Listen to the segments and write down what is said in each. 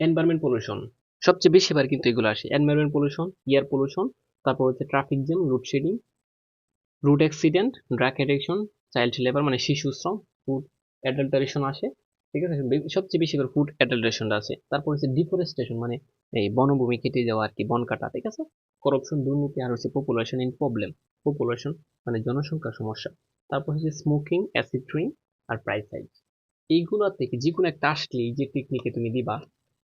Environment pollution সবচেয়ে বেশি বার কিন্তু এগুলো আসে। এনভায়রনমেন্ট পলিউশন এয়ার পলিউশন তারপর হচ্ছে traffic jam load shedding road accident drug addiction child labour মানে শিশু শ্রম ফুড অ্যাডাল্টারেশন আসে, ঠিক আছে? সবচেয়ে বেশি করে ফুড অ্যাডাল্টারেশনটা আছে তারপর হচ্ছে ডিফরেস্টেশন মানে এই বনভূমি কেটে যাওয়া আর কি, বন কাটা, ঠিক আছে? করাপশন দুর্নীতি, আর হচ্ছে পপুলেশন ইন প্রবলেম পপুলেশন মানে জনসংখ্যার সমস্যা। তারপর হচ্ছে স্মোকিং অ্যাসিড ট্রিং আর প্রাইস সাইজ এইগুলো থেকে যে কোনো একটা আসলে যে টেকনিকে তুমি দিবা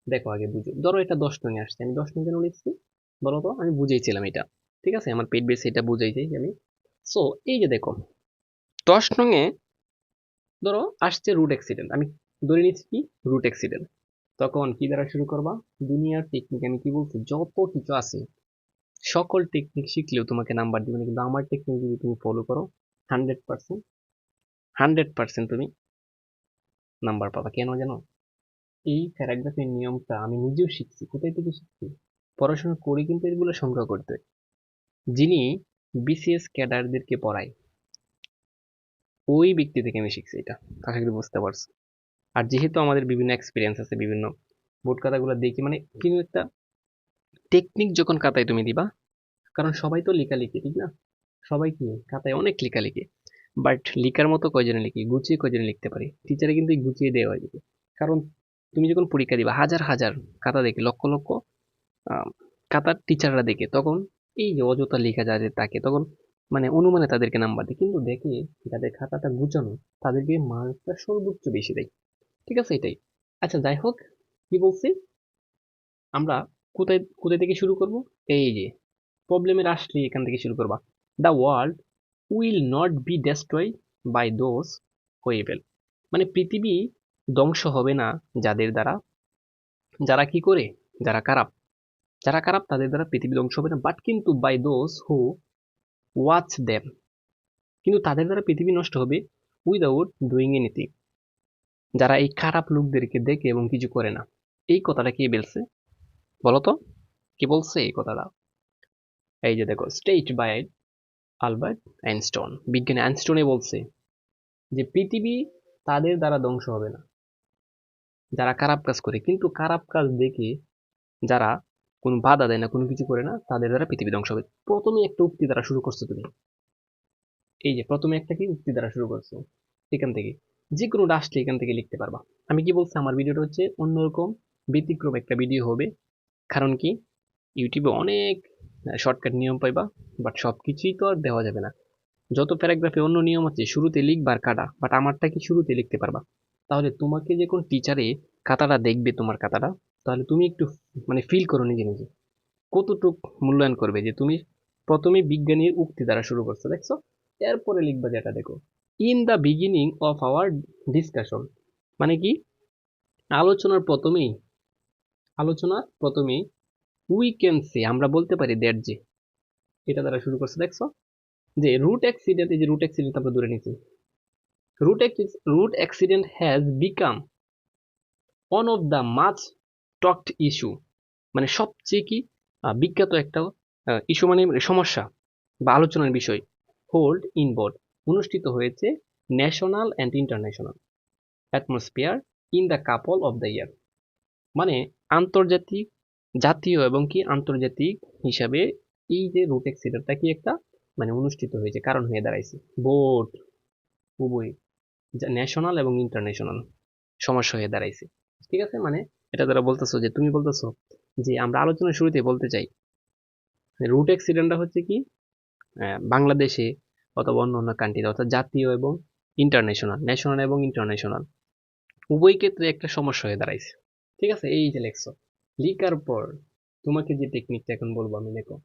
দেখো আগে বুঝো। ধরো এটা দশ টনে আসছে। আমি দশ টন কেন লিখছি? বলো তো, আমি বুঝেছিলাম এটা। ঠিক আছে? আমার পেট বেসে এটা বুঝাইছি আমি। সো এই যে দেখো, দশ নঙে ধরো আসছে রুট অ্যাক্সিডেন্ট আমি ধরে নিচ্ছি কি? রুট অ্যাক্সিডেন্ট তখন কি দ্বারা শুরু করবা? দুনিয়ার টেকনিক আমি কি বলছি? যত কিছু আছে, সকল টেকনিক শিখলেও তোমাকে নাম্বার দিবে না। কিন্তু আমার টেকনিক যদি তুমি ফলো করো হান্ড্রেড পার্সেন্ট হান্ড্রেড পার্সেন্ট তুমি নাম্বার পাবা। কেন জানো? এই প্যারাগ্রাফের নিয়মটা আমি নিজেও শিখছি। কোথায় থেকে শিখছি? পড়াশোনা করে কিন্তু এগুলো সংগ্রহ করতে যিনি বিসিএস ক্যাডারদেরকে পড়ায়, ওই ব্যক্তি থেকে আমি শিখছি এটা। আশা করি বুঝতে পারছ। আর যেহেতু আমাদের বিভিন্ন এক্সপিরিয়েন্স আছে, বিভিন্ন বোর্ড খাতাগুলো দেখি মানে কিন্তু একটা টেকনিক যখন খাতায় তুমি দিবা, কারণ সবাই তো লেখালেখি, ঠিক না? সবাই কি খাতায় অনেক লেখালেখি। বাট লিখার মতো কয়জনে লিখি? গুছিয়ে কয়জনে লিখতে পারি? টিচারে কিন্তু গুছিয়ে দেওয়া হয়ে। কারণ তুমি যখন পরীক্ষা দিবা, হাজার হাজার খাতা দেখে, লক্ষ লক্ষ খাতার টিচাররা দেখে, তখন এই যে অযথা লেখা যায় তাকে, তখন মানে অনুমানে তাদেরকে নাম্বার দেয়। কিন্তু দেখে যাদের খাতাটা গুছানো, তাদেরকে মার্কটা সর্বোচ্চ বেশি দেয়। ঠিক আছে, এটাই। আচ্ছা যাই হোক, কি বলছি? আমরা কোথায় কোথায় থেকে শুরু করব? এই যে প্রবলেমের আসলে এখান থেকে শুরু করবা। The world will not be destroy by those who evil মানে পৃথিবী ধ্বংস হবে না যাদের দ্বারা। যারা কি করে? যারা খারাপ। যারা খারাপ তাদের দ্বারা পৃথিবী ধ্বংস হবে না। বাট কিন্তু by those who watch them কিন্তু তাদের দ্বারা পৃথিবী নষ্ট হবে উইদাউট ডুইং এনিথিং যারা এই খারাপ লোকদেরকে দেখে এবং কিছু করে না। এই কথাটা কে বলছে? বলো তো। কি বলছে এই কথাটা? এই যে দেখো স্টেট বাই আলবার্ট আইনস্টন বিজ্ঞানী আইনস্টনে বলছে যে পৃথিবী তাদের দ্বারা ধ্বংস হবে না। যারা খারাপ কাজ করে, কিন্তু খারাপ কাজ দেখে যারা কোনো বাধা দেয় না, কোনো কিছু করে না, তাদের দ্বারা পৃথিবী ধ্বংস হবে। প্রথমে একটা উক্তি দ্বারা শুরু করছ তুমি। এই যে প্রথমে একটা কি উক্তি দ্বারা শুরু করছ? এখান থেকে। যে কোনো আসলে এখান থেকে লিখতে পারবা। আমি কি বলছি? আমার ভিডিওটা হচ্ছে অন্যরকম ব্যতিক্রম একটা ভিডিও হবে। কারণ কি? ইউটিউবে অনেক শর্টকাট নিয়ম পাইবা বাট সব কিছুই তো আর দেওয়া যাবে না। যত প্যারাগ্রাফে অন্য নিয়ম আছে, শুরুতে লিখবার কাটা বাট আমারটা কি শুরুতে লিখতে পারবা? তাহলে তোমাকে যে কোন টিচারে খাতাটা দেখবে তোমার খাতাটা, তাহলে তুমি একটু মানে ফিল করো নিজে নিজে। কতটুক মূল্যায়ন করবে যে তুমি প্রথমে বিজ্ঞানীর উক্তি দ্বারা শুরু করছ, দেখছ? এরপরে লিখবা যেটা দেখো। In the beginning of our discussion মানে কি? আলোচনার প্রথমেই আলোচনার প্রথমেই উই ক্যান সে আমরা বলতে পারি দ্যাট যে, এটা দ্বারা শুরু করছে, দেখছ? যে রুট অ্যাক্সিডেন্ট এই যে রুট অ্যাক্সিডেন্ট আমরা ধরে নিচ্ছি। Road accident has become one of the much talked issue মানে সবচেয়ে কি বিখ্যাত একটা ইস্যু মানে সমস্যা বা আলোচনার বিষয় হোল্ড ইন বোর্ড অনুষ্ঠিত হয়েছে national and international atmosphere in the couple of the year মানে আন্তর্জাতিক, জাতীয় এবং কি আন্তর্জাতিক হিসাবে এই যে রুট অ্যাক্সিডেন্টটা কি একটা মানে অনুষ্ঠিত হয়েছে, কারণ হয়ে দাঁড়াইছে। বোর্ড উভয় ন্যাশনাল এবং ইন্টারন্যাশনাল সমস্যা হয়ে দাঁড়াইছে। ঠিক আছে? মানে এটা দ্বারা বলতেছো যে, তুমি বলতেছো যে, আমরা আলোচনার শুরুতে বলতে চাই রুট অ্যাক্সিডেন্টটা হচ্ছে কি? বাংলাদেশে অথবা অন্য অন্য কান্ট্রিতে অর্থাৎ জাতীয় এবং ইন্টারন্যাশনাল ন্যাশনাল এবং ইন্টারন্যাশনাল উভয় ক্ষেত্রে একটা সমস্যা হয়ে দাঁড়াইছে। ঠিক আছে? এই যে লেখছো, লিখার পর তোমাকে যে টেকনিকটা এখন বলব আমি লেখো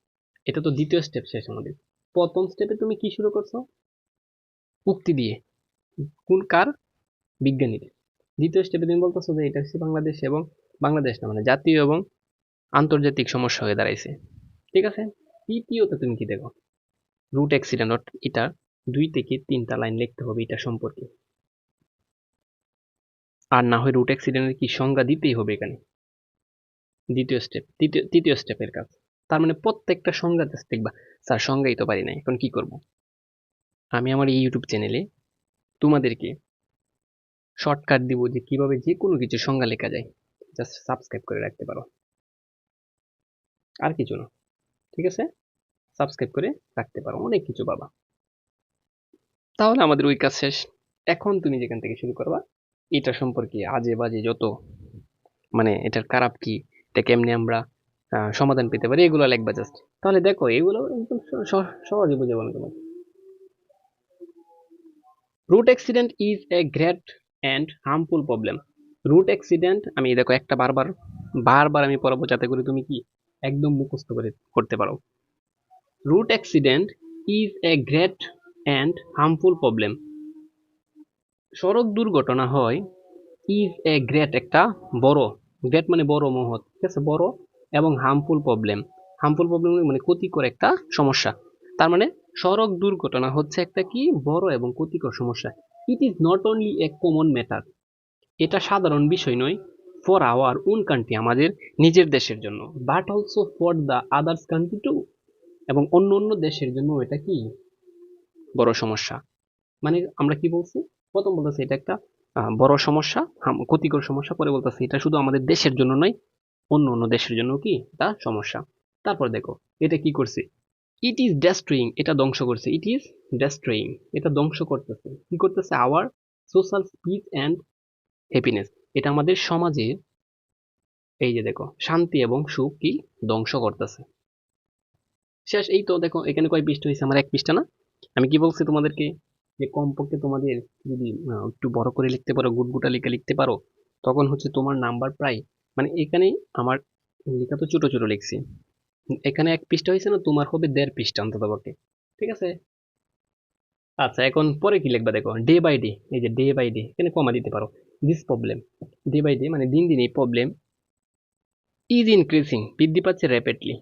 এটা তো দ্বিতীয় স্টেপ শেষ আমাদের। প্রথম স্টেপে তুমি কি শুরু করছ? উক্তি দিয়ে। কোন কার? বিজ্ঞানীর দ্বিতীয় স্টেপে তুমি বলতেছো যে এটা হচ্ছে বাংলাদেশ এবং বাংলাদেশ না মানে জাতীয় এবং আন্তর্জাতিক সমস্যা হয়ে দাঁড়াইছে। ঠিক আছে? তৃতীয়তে তুমি কি দেখো? রুট অ্যাক্সিডেন্ট এটা দুই থেকে তিনটা লাইন লিখতে হবে এটা সম্পর্কে। আর না হয় রুট অ্যাক্সিডেন্টের কি সংজ্ঞা দিতেই হবে এখানে। দ্বিতীয় স্টেপ তৃতীয় তৃতীয় স্টেপের কাজ। তার মানে প্রত্যেকটা সংজ্ঞা দেখবা। স্যার তো পারি না এখন কি করব? আমি আমার এই ইউটিউব চ্যানেলে তোমাদেরকে শর্টকাট দিব যে কীভাবে যে কোনো কিছু সংজ্ঞা লেখা যায়। জাস্ট সাবস্ক্রাইব করে রাখতে পারো। আর কিছু না। ঠিক আছে? সাবস্ক্রাইব করে রাখতে পারো। অনেক কিছু পাবা। তাহলে আমাদের ওই কাজ শেষ। এখন তুমি যেখান থেকে শুরু করবা, এটা সম্পর্কে আজে বাজে যত মানে এটার খারাপ কি, এটা কেমনে আমরা সমাধান পেতে পারি, এগুলো লিখবা জাস্ট তাহলে দেখো, এগুলো একদম সহ- সহ- সহজে বুঝে বলো তোমাকে road accident is a great and harmful problem road accident আমি দেখো একটা বারবার বারবার আমি পড়াবো যাতে করে তুমি কি একদম মুখস্থ করে করতে পারো। Road accident is a great and harmful problem সড়ক দুর্ঘটনা হয় ইজ এ গ্রেট একটা বড় গ্রেট মানে বড় মহৎ, ঠিক আছে? বড় এবং হার্মফুল প্রবলেম হার্মফুল প্রবলেম মানে ক্ষতিকর একটা সমস্যা। তার মানে সড়ক দুর্ঘটনা হচ্ছে একটা কি? বড় এবং ক্ষতিকর সমস্যা। It is not only a common matter এটা সাধারণ বিষয় নয়। ফর আওয়ার ওন কান্ট্রি আমাদের নিজের দেশের জন্য। But also for the others country too এবং অন্য অন্য দেশের জন্য এটা কি? বড় সমস্যা। মানে আমরা কি বলছি? প্রথম বলতেছি এটা একটা বড় সমস্যা ক্ষতিকর সমস্যা। পরে বলতেছি এটা শুধু আমাদের দেশের জন্য নয়, অন্য অন্য দেশের জন্য কি? এটা সমস্যা। তারপর দেখো, এটা কি করছে? ইট ইজ ডেস্ট্রয়িং এটা ধ্বংস করছে। ইট ইজ ডেস্ট্রয়িং এটা ধ্বংস করতেছে। কি করতেছে? Our social speech and happiness এটা আমাদের সমাজে এই যে দেখো, শান্তি এবং সুখ কি ধ্বংস করতেছে। শেষ, এই তো দেখো, এখানে কয় পৃষ্ঠা হয়েছে আমার এক পৃষ্ঠা না? আমি কি বলছি তোমাদেরকে? যে কমপক্ষে তোমাদের যদি একটু বড় করে লিখতে পারো, গুটগুটা লিখে লিখতে পারো, তখন হচ্ছে তোমার নাম্বার প্রায় মানে এখানে আমার লেখা তো ছোটো ছোটো লিখছি। এখানে এক পৃষ্ঠা হয়েছে না, তোমার হবে দেড় পৃষ্ঠা অন্তত পক্ষে। ঠিক আছে? আচ্ছা এখন পরে কি লিখবা দেখো? ডে বাই ডে এই যে ডে বাই ডে এখানে কমা দিতে পারো। This problem day by day মানে দিন দিন এই প্রবলেম ইজ ইনক্রিজিং বৃদ্ধি পাচ্ছে র্যাপিডলি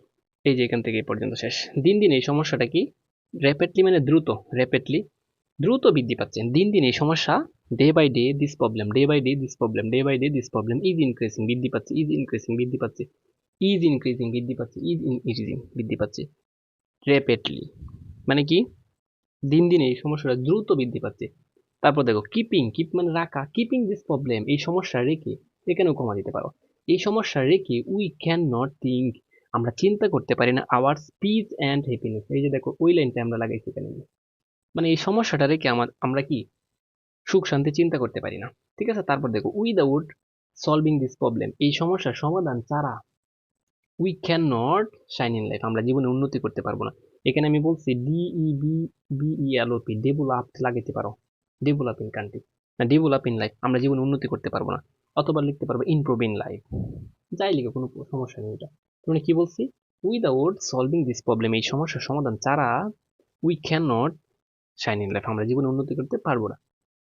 এই যে এখান থেকে পর্যন্ত শেষ। দিন দিন এই সমস্যাটা কি? র্যাপিডলি মানে দ্রুত র্যাপিডলি দ্রুত বৃদ্ধি পাচ্ছে। দিন দিন এই সমস্যা day by day this problem day by day this problem day by day this problem is increasing বৃদ্ধি পাচ্ছে ইজ ইনক্রিজিং বৃদ্ধি পাচ্ছে। ইজ ইনক্রিজিং বৃদ্ধি পাচ্ছে ইজ ইনক্রিজিং বৃদ্ধি পাচ্ছে র্যাপিডলি মানে কি? দিন দিন এই সমস্যাটা দ্রুত বৃদ্ধি পাচ্ছে। তারপর দেখো কিপিং কিপ মানে রাখা কিপিং দিস প্রবলেম এই সমস্যা রেখে এখানেও কমা দিতে পারো? এই সমস্যা রেখে উই ক্যান নট থিঙ্ক আমরা চিন্তা করতে পারি না আওয়ার স্পিচ অ্যান্ড হ্যাপিনেস এই যে দেখো, ওই লাইনটা আমরা লাগাইছি এখানে। মানে এই সমস্যাটা রেখে আমার, আমরা কি? সুখ শান্তি চিন্তা করতে পারি না। ঠিক আছে? তারপর দেখো উইদাউট সলভিং দিস প্রবলেম এই সমস্যার সমাধান ছাড়া we can not shine in life আমরা জীবনে উন্নতি করতে পারব না। এখানে আমি বলছি D E V E L O P develop লাগাইতে পারো। ডেভেলপ ইন কান্ট্রি না ডেভেলপ ইন লাইফ আমরা জীবনে উন্নতি করতে পারব না। অথবা লিখতে পারব ইমপ্রুভ ইন লাইফ যাই লিখে, কোনো সমস্যা নেই এটা। মানে কি বলছি? উইদাউট সলভিং দিস প্রবলেম এই সমস্যার সমাধান ছাড়া we can not shine in life আমরা জীবনে উন্নতি করতে পারব না।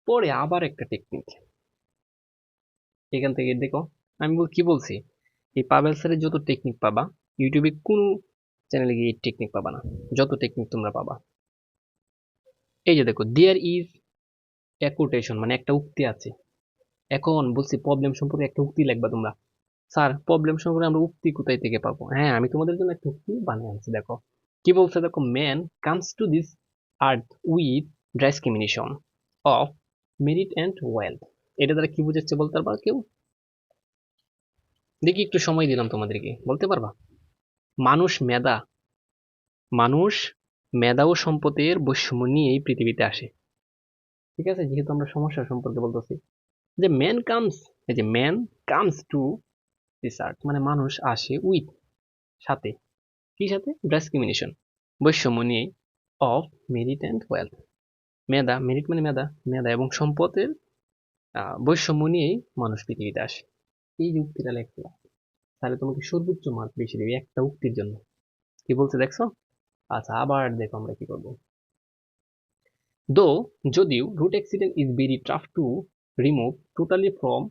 পরে আবার একটা টেকনিক এখান থেকে দেখো, আমি কি বলছি? এই পাবেল স্যারের যত টেকনিক পাবা ইউটিউবে কোনো চ্যানেলে গিয়ে টেকনিক পাবা না। যত টেকনিক তোমরা পাবা। এই যে দেখো দেয়ার ইজ এ কোটেশন মানে একটা উক্তি আছে। এখন বলছি প্রবলেম সম্পর্কে একটা উক্তি লিখবা তোমরা। স্যার প্রবলেম সম্পর্কে আমরা উক্তি কোথায় থেকে পাবো? হ্যাঁ আমি তোমাদের জন্য একটা উক্তি বানিয়ে আনছি, দেখো। কি বলছে দেখো man comes to this earth with discrimination of merit and wealth এটা দ্বারা কি বুঝাচ্ছে বলতে পারবা কেউ? দেখি একটু সময় দিলাম তোমাদেরকে, বলতে পারবা? মানুষ মেধা মানুষ মেধা ও সম্পদের বৈষম্য নিয়ে এই পৃথিবীতে আসে। ঠিক আছে? যেহেতু আমরা সমস্যা সম্পর্কে বলতেছি। যে ম্যান কামস এই যে ম্যান কামস টু আর্থ মানে মানুষ আসে উইথ সাথে। কি সাথে? ডিসক্রিমিনেশন বৈষম্য নিয়ে। অফ মেরিট অ্যান্ড ওয়েলথ মেধা মেরিট মানে মেধা মেধা এবং সম্পদের বৈষম্য নিয়েই মানুষ পৃথিবীতে আসে। এই যে উক্তিটা লেখলা তাহলে তোমাকে সর্বোচ্চ মার্ক বেশি দেবে একটা উক্তির জন্য। কি বলছে দেখছ? আচ্ছা আবার দেখো আমরা কি করব। দো যদিও road accident is very tough to remove totally from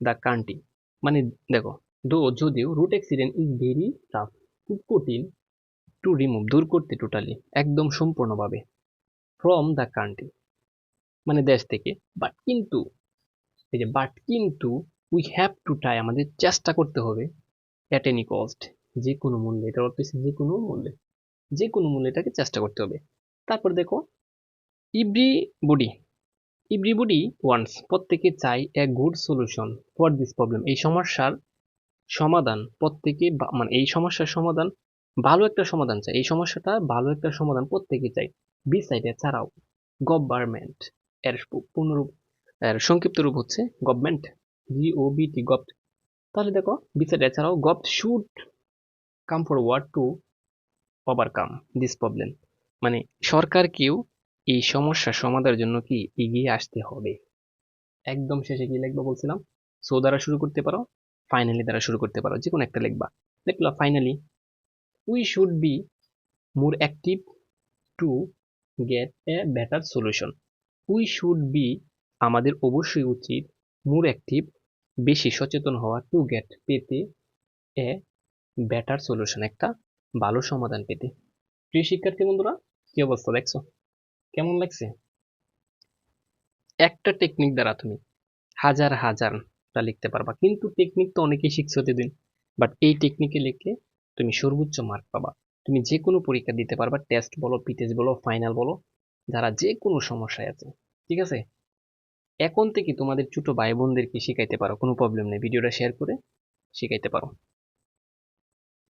the country মানে দেখো দো যদিও road accident is very tough খুব কঠিন টু রিমুভ দূর করতে টোটালি একদম সম্পূর্ণভাবে ফ্রম দ্য কান্ট্রি মানে দেশ থেকে বাট কিন্তু, এই যে বাট কিন্তু উই হ্যাভ টু ট্রাই আমাদের চেষ্টা করতে হবে অ্যাট এনি কস্ট যে কোনো মূল্যে এটার অর্থ যে কোনো মূল্যে, যে কোনো মূল্যে এটাকে চেষ্টা করতে হবে। তারপর দেখো ইভরি বডি এভরিবডি ওয়ান্টস প্রত্যেকে চাই a good solution for this problem এই সমস্যার সমাধান, প্রত্যেকে মানে এই সমস্যার সমাধান ভালো একটা সমাধান চাই। এই সমস্যাটা ভালো একটা সমাধান প্রত্যেকে চাই বিসাইড ছাড়াও গভর্নমেন্ট এর পূর্ণরূপ, এর সংক্ষিপ্ত রূপ হচ্ছে government G O V T gov তাহলে দেখো বিসাইড এছাড়াও gov should come for forward to overcome this problem মানে সরকারকেও এই সমস্যা সমাধানের জন্য কি এগিয়ে আসতে হবে? একদম শেষে কি লিখব বলছিলাম? সো দ্বারা শুরু করতে পারো ফাইনালি দ্বারা শুরু করতে পারো যে কোনো একটা লিখবা। লিখলা finally we should be more active to get a better solution we should be আমাদের অবশ্যই উচিত মোর অ্যাক্টিভ বেশি সচেতন হওয়া টু গেট পেতে এ বেটার সলিউশন একটা ভালো সমাধান পেতে। প্রিয় শিক্ষার্থী বন্ধুরা, কি অবস্থা দেখছ? কেমন লাগছে? একটা টেকনিক দ্বারা তুমি হাজার হাজারটা লিখতে পারবা। কিন্তু টেকনিক তো অনেকেই শিখছো দিন বাট এই টেকনিকে লিখলে তুমি সর্বোচ্চ মার্ক পাবা। তুমি যে কোনো পরীক্ষা দিতে পারবা টেস্ট বলো পিটেস্ট বলো ফাইনাল বলো, যারা যে কোনো সমস্যায় আছে, ঠিক আছে? এখন থেকে তোমাদের ছোটো ভাই বোনদেরকে শিখাইতে পারো, কোনো প্রবলেম নেই। ভিডিওটা শেয়ার করে শিখাইতে পারো।